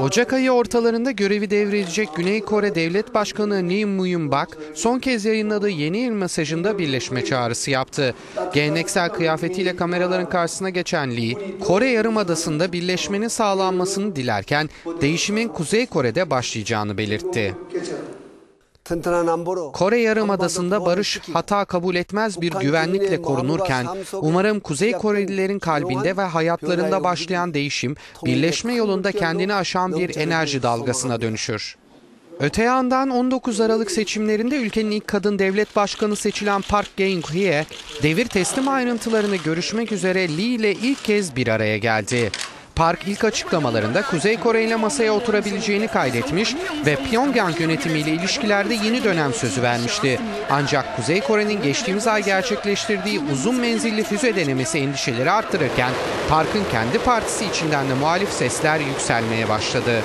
Ocak ayı ortalarında görevi devredecek Güney Kore Devlet Başkanı Lee Myung-bak son kez yayınladığı yeni yıl mesajında birleşme çağrısı yaptı. Geleneksel kıyafetiyle kameraların karşısına geçen Lee, Kore Yarımadası'nda birleşmenin sağlanmasını dilerken değişimin Kuzey Kore'de başlayacağını belirtti. Kore Yarımadası'nda barış hata kabul etmez bir güvenlikle korunurken, umarım Kuzey Korelilerin kalbinde ve hayatlarında başlayan değişim, birleşme yolunda kendini aşan bir enerji dalgasına dönüşür. Öte yandan 19 Aralık seçimlerinde ülkenin ilk kadın devlet başkanı seçilen Park Geun-hye, devir teslim ayrıntılarını görüşmek üzere Lee ile ilk kez bir araya geldi. Park ilk açıklamalarında Kuzey Kore ile masaya oturabileceğini kaydetmiş ve Pyongyang yönetimiyle ilişkilerde yeni dönem sözü vermişti. Ancak Kuzey Kore'nin geçtiğimiz ay gerçekleştirdiği uzun menzilli füze denemesi endişeleri arttırırken Park'ın kendi partisi içinden de muhalif sesler yükselmeye başladı.